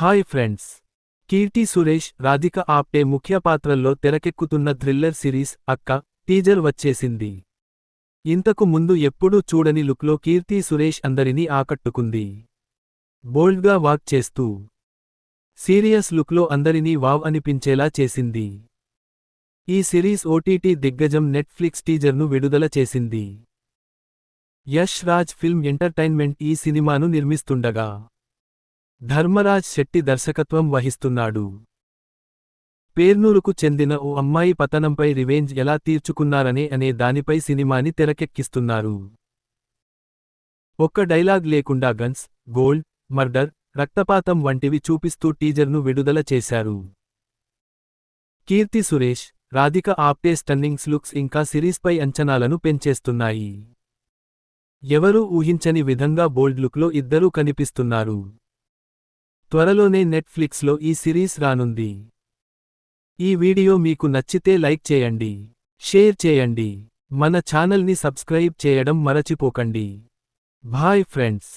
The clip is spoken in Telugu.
Hi friends. కీర్తి సురేష్ రాధిక ఆప్టే ముఖ్య పాత్రల్లో తెరకెక్కుతున్న థ్రిల్లర్ సిరీస్ అక్క టీజర్ వచ్చేసింది. ఇంతకు ముందు ఎప్పుడూ చూడని లుక్లో కీర్తి సురేష్ అందరినీ ఆకట్టుకుంది. బోల్డ్గా వాక్ చేస్తూ సీరియస్ లుక్లో అందరినీ వావ్ అనిపించేలా చేసింది. ఈ సిరీస్ ఓటీటీ దిగ్గజం నెట్ఫ్లిక్స్ టీజర్ను విడుదల చేసింది. యష్ రాజ్ ఫిల్మ్ ఎంటర్టైన్మెంట్ ఈ సినిమాను నిర్మిస్తుండగా ధర్మరాజ్ శెట్టి దర్శకత్వం వహిస్తున్నాడు. పేర్నూరుకు చెందిన ఓ అమ్మాయి పతనంపై రివెంజ్ ఎలా తీర్చుకున్నారనే అనే దానిపై సినిమాని తెరకెక్కిస్తున్నారు. ఒక్క డైలాగ్ లేకుండా గన్స్ గోల్డ్ మర్డర్ రక్తపాతం వంటివి చూపిస్తూ టీజర్ను విడుదల చేశారు. కీర్తి సురేష్ రాధిక ఆప్టే స్టన్నింగ్స్ లుక్స్ ఇంకా సిరీస్పై అంచనాలను పెంచేస్తున్నాయి. ఎవరూ ఊహించని విధంగా బోల్డ్ లుక్లో ఇద్దరూ కనిపిస్తున్నారు. త్వరలోనే నెట్ఫ్లిక్స్లో ఈ సిరీస్ రానుంది. ఈ వీడియో మీకు నచ్చితే లైక్ చేయండి షేర్ చేయండి మన ఛానల్ని సబ్స్క్రైబ్ చేయడం మరచిపోకండి. Bye friends.